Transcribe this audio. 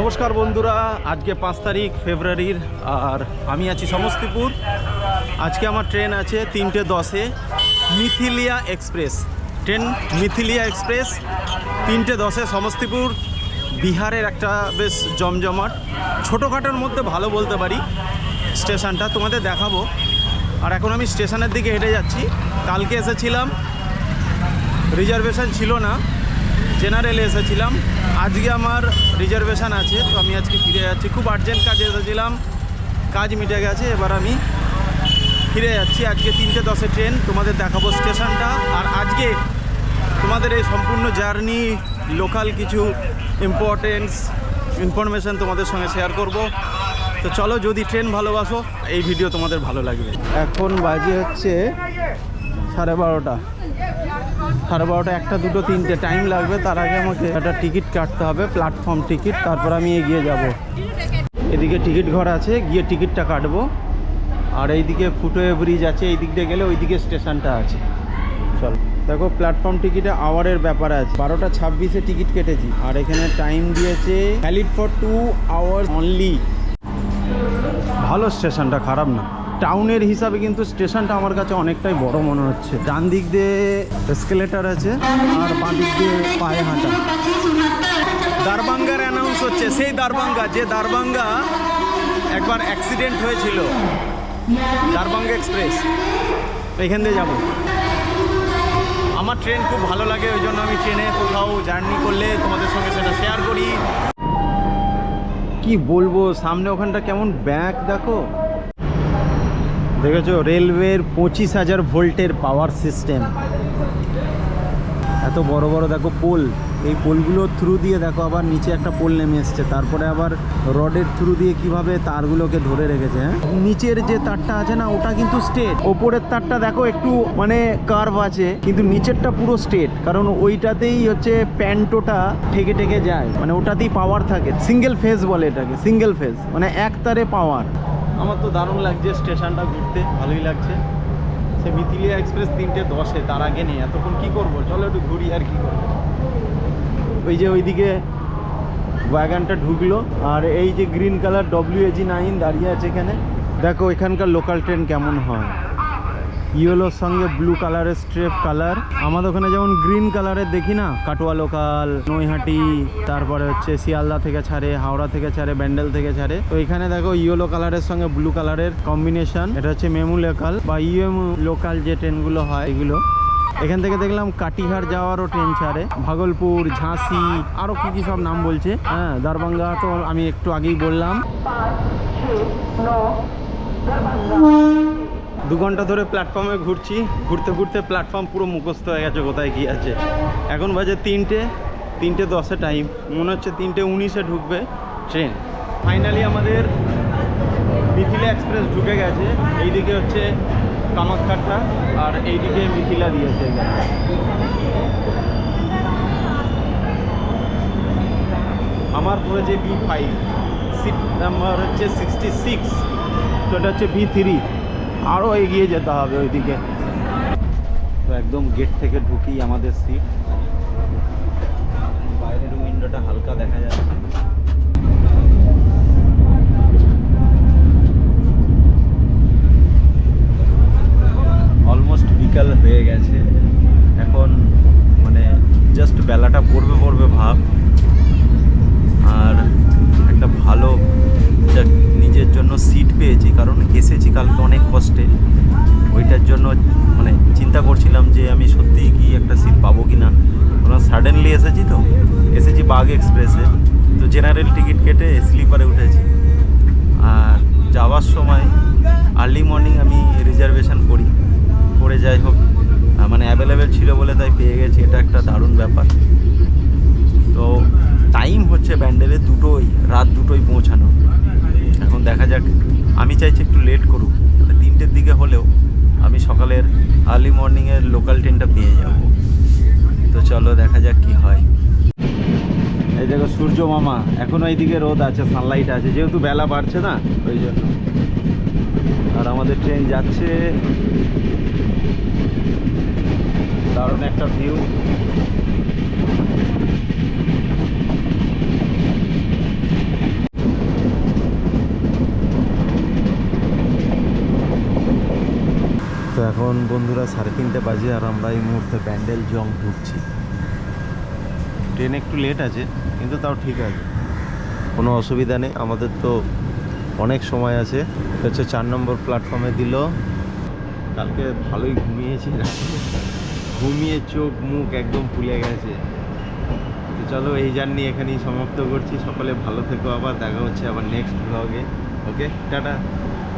নমস্কার বন্ধুরা, আজকে পাঁচ তারিখ ফেব্রুয়ারির, আর আমি আছি সমস্তিপুর। আজকে আমার ট্রেন আছে তিনটে দশে Mithila express. Train Mithila express, তিনটে দশে সমস্তিপুর, বিহারের একটা বেশ জমজমাট। ছোটোখাটোর মধ্যে ভালো বলতে পারি স্টেশনটা, তোমাদের দেখাবো। আর এখন আমি স্টেশনের দিকে হেঁটে যাচ্ছি। কালকে এসেছিলাম, রিজার্ভেশন ছিল না। জেনারেলে এসেছিলাম। আজকে আমার রিজার্ভেশন আছে, তো আমি আজকে ফিরে যাচ্ছি। খুব আর্জেন্ট কাজে এসেছিলাম। কাজ মিটে গেছে, এবার আমি ফিরে যাচ্ছি। আজকে তিনটে দশে ট্রেন, তোমাদের দেখাবো স্টেশনটা। আর আজকে তোমাদের এই সম্পূর্ণ জার্নি, লোকাল কিছু ইম্পর্টেন্স ইনফরমেশন তোমাদের সঙ্গে শেয়ার করব। তো চলো, যদি ট্রেন ভালোবাসো, এই ভিডিও তোমাদের ভালো লাগবে। এখন বাজে হচ্ছে সাড়ে বারোটা। সাড়ে বারোটা, একটা, দুটো, তিনটে টাইম লাগবে। তার আগে আমাকে একটা টিকিট কাটতে হবে প্ল্যাটফর্ম টিকিট তারপর আমি এগিয়ে যাব। এদিকে টিকিট ঘর আছে, গিয়ে টিকিটটা কাটবো। আর এইদিকে ফুটওয়ে ব্রিজ আছে, এই দিক দিয়ে গেলে ওইদিকে স্টেশনটা আছে। চল। দেখো প্ল্যাটফর্ম টিকিটে আওয়ারের ব্যাপার আছে। বারোটা ছাব্বিশে টিকিট কেটেছি। আর এখানে টাইম দিয়েছে valid for two hour only ভালো স্টেশনটা খারাপ না। টাউনের হিসাবে কিন্তু স্টেশনটা আমার কাছে অনেকটাই বড় মনে হচ্ছে। ডান দিক দিয়ে এসকেলেটার আছে আর বাঁ দিক দিয়ে পায়ে হাঁটা। দারবাঙ্গার অ্যানাউন্স হচ্ছে, সেই দারবাঙ্গা, যে দারবাঙ্গা একবার অ্যাক্সিডেন্ট হয়েছিল, দারবাঙ্গা এক্সপ্রেস এখান দিয়ে যাব। আমার ট্রেন খুব ভালো লাগে, ওই জন্য আমি ট্রেনে কোথাও জার্নি করলে তোমাদের সঙ্গে সেটা শেয়ার করি। কি বলব, সামনে ওখানটা কেমন ব্যাক দেখো। দেখেছ? রেলওয়ের পঁচিশ হাজার ভোল্টের পাওয়ার সিস্টেম এত বড় বড় দেখো পোল। এই পোলগুলোর থ্রু দিয়ে দেখো আবার নিচে একটা পোল নেমে এসছে। তারপরে আবার রডের থ্রু দিয়ে কীভাবে তারগুলোকে ধরে রেখেছে হ্যাঁ? নিচের যে তারটা আছে না, ওটা কিন্তু স্টেট ওপরের তারটা দেখো একটু মানে কার্ভ আছে, কিন্তু নিচেরটা পুরো স্টেট কারণ ওইটাতেই হচ্ছে প্যান্টোটা ঠেকে ঠেকে যায়। মানে ওটাতেই পাওয়ার থাকে। সিঙ্গেল ফেজ বলে এটাকে সিঙ্গেল ফেজ মানে এক তারে পাওয়ার আমার তো দারুণ লাগছে স্টেশনটা ঘুরতে, ভালোই লাগছে। সে মিথিলিয়া এক্সপ্রেস তিনটে দশে, তার আগে নেই। এতক্ষণ কী করব? চলো একটু ঘুরি আর কি করব। ওই যে ওইদিকে ওয়াগানটা ঢুকলো, আর এই যে green colour W WAG nine দাঁড়িয়ে আছে এখানে। দেখো, এখানকার লোকাল ট্রেন কেমন হয়। ইয়েলোর সঙ্গে ব্লু কালারের স্ট্রেপ কালার আমাদের ওখানে যেমন গ্রিন কালারের দেখি না, কাটোয়া লোকাল নৈহাটি, তারপরে হচ্ছে শিয়ালদা থেকে ছাড়ে, হাওড়া থেকে ছাড়ে, ব্যান্ডেল থেকে ছাড়ে। তো এখানে দেখো ইয়েলো কালারের সঙ্গে ব্লু কালারের কম্বিনেশন এটা হচ্ছে মেমু লোকাল বা ইউএমু লোকাল যে ট্রেনগুলো হয় এগুলো। এখান থেকে দেখলাম কাটিহার যাওয়ারও ট্রেন ছাড়ে। ভাগলপুর, ঝাঁসি আরও কি কি সব নাম বলছে। হ্যাঁ দারবাঙ্গা তো আমি একটু আগেই বললাম। দু ঘণ্টা ধরে প্ল্যাটফর্মে ঘুরছি। ঘুরতে ঘুরতে প্ল্যাটফর্ম পুরো মুখস্থ হয়ে গেছে কোথায় কি আছে। এখন বাজে তিনটে তিনটে দশে টাইম মনে হচ্ছে তিনটে উনিশে ঢুকবে ট্রেন ফাইনালি আমাদের মিথিলা এক্সপ্রেস ঢুকে গেছে। এইদিকে হচ্ছে কামাখ্যাটা আর এইদিকে মিথিলা দিয়েছে। আমার পড়েছে বি ফাইভ সিট নাম্বার হচ্ছে সিক্সটি সিক্স তো এটা হচ্ছে বি থ্রি আরও এগিয়ে যেতে হবে ওইদিকে। তো একদম গেট থেকে ঢুকি আমাদের সিট বাইরের উইন্ডোটা হালকা দেখা যাচ্ছে। অলমোস্ট বিকাল হয়ে গেছে। এখন মানে জাস্ট বেলাটা পড়বে পড়বে ভাব আর একটা ভালো যা নিজের জন্য সিট পেয়েছি কারণ এসেছি কালকে অনেক কষ্টে। ওইটার জন্য মানে চিন্তা করছিলাম যে আমি সত্যিই কি একটা সিট পাবো কি না কারণ সাডেনলি এসেছি তো, এসেছি বাঘ এক্সপ্রেসে তো জেনারেল টিকিট কেটে স্লিপারে উঠেছি। আর যাওয়ার সময় আর্লি মর্নিং আমি রিজার্ভেশন করি। করে যাই হোক মানে অ্যাভেলেবেল ছিল বলে তাই পেয়ে গেছি। এটা একটা দারুণ ব্যাপার। তো টাইম হচ্ছে ব্যান্ডেলে দুটোই, রাত দুটোই পৌঁছানো। চাইছি একটু লেট করুক, তাহলে তিনটের দিকে হলেও আমি সকালের আর্লি মর্নিংয়ের লোকাল ট্রেনটা পেয়ে যাব। তো চলো দেখা যাক কি হয়। এই দেখো সূর্য মামা, এখনও এইদিকে রোদ আছে সানলাইট আছে, যেহেতু বেলা বাড়ছে না, ওই জন্য। আর আমাদের ট্রেন যাচ্ছে দারুণ একটা ভিউ এখন বন্ধুরা সাড়ে তিনটে বাজে আর আমরা এই মুহূর্তে প্যান্ডেল জং ঢুকছি। ট্রেন একটু লেট আছে, কিন্তু তাও ঠিক আছে। কোনো অসুবিধা নেই, আমাদের তো অনেক সময় আছে। হচ্ছে চার নম্বর প্ল্যাটফর্মে দিল। কালকে ভালোই ঘুমিয়েছি। ঘুমিয়ে চোখ মুখ একদম ফুলে গেছে। তো চলো এই জার্নি এখানেই সমাপ্ত করছি। সকলে ভালো থেকো আবার, দেখা হচ্ছে আবার নেক্সট ব্লগে ওকে টাটা